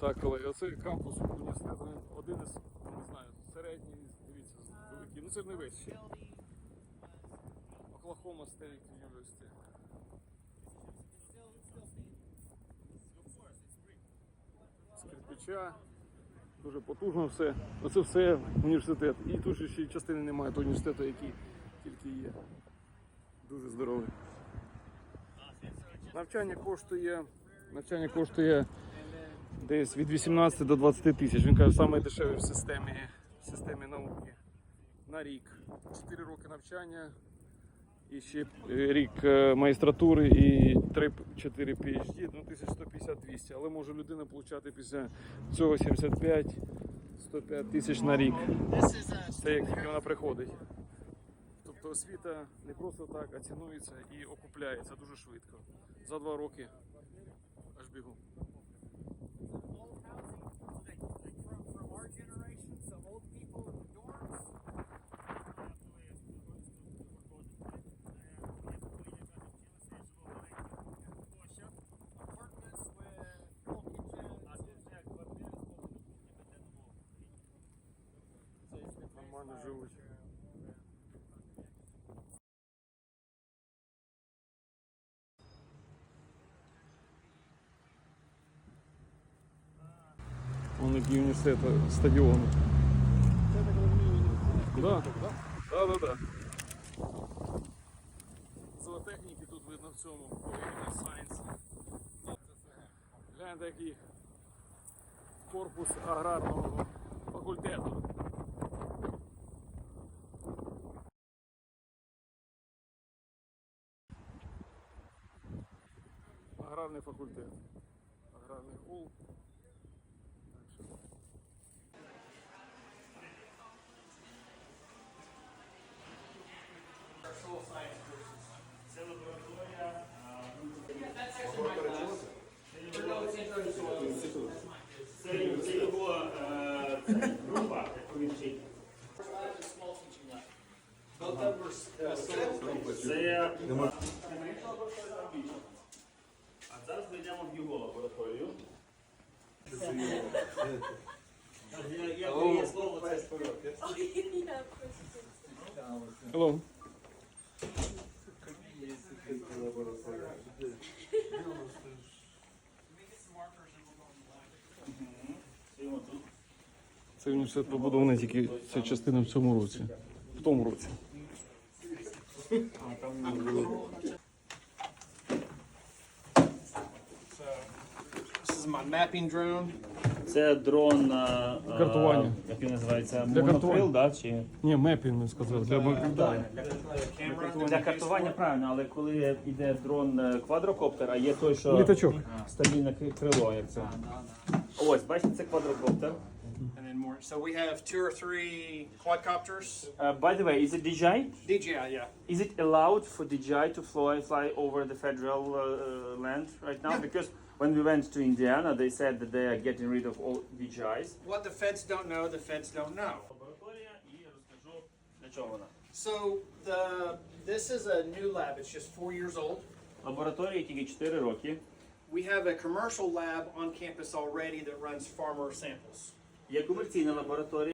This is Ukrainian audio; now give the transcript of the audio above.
Так, колеги, оце кампус університету, один із, ну, не знаю, середній, дивіться, великий. Ну це не ще. Оклахома State University. З кирпича. Дуже потужно все. Оце все університет. І тут же ще частини немає того університету, який тільки є. Дуже здоровий. Навчання коштує. Навчання коштує десь від 18 до 20 тисяч. Він каже, дешеве в системі, в системі науки на рік. 4 роки навчання, і ще е, рік е, магістратури і 3-4 PhD, ну 1150-200. Але може людина отримати після цього 75-105 тисяч на рік. Це як тільки вона приходить. Тобто освіта не просто так, а цінується і окупляється дуже швидко. За два роки аж бігу. Нормально живуть. Вон який університет, стадіон. Да. Да, да, да. Зоотехніки тут видно в цьому Political Science. Гляньте, який корпус аграрного факультету. Аграрный факультет, Аграрный холл. Це лабораторія. Це його група, як він вчить. Це йдемо в його лабораторію. Я, я моє слово це Hello. Стоїмо тут. Університет побудований тільки ця частина в цьому році. В тому році. Is my mapping drone. Це дрон е, е, Картування. Як він називається? Для Монокрил, картування. да? Чи... Ні, мепінг ми сказали. Для мепінга. Для картування правильно, але коли йде дрон е, квадрокоптер, а є той, що Літачок. стабільне кри- крило, як це. Ось, бачите, це квадрокоптер. And then more. So we have two or three quadcopters. Uh, by the way, is it DJI? DJI, yeah. Is it allowed for DJI to fly fly over the federal uh, uh, land right now? Yeah. Because when we went to Indiana, they said that they are getting rid of all DJIs. What the feds don't know, the feds don't know. Лабораторія і розкажу для чого вона. So the this is a new lab. It's just four years old. Лабораторії тільки 4 роки. We have a commercial lab on campus already that runs farmer samples. Є комерційна лабораторія.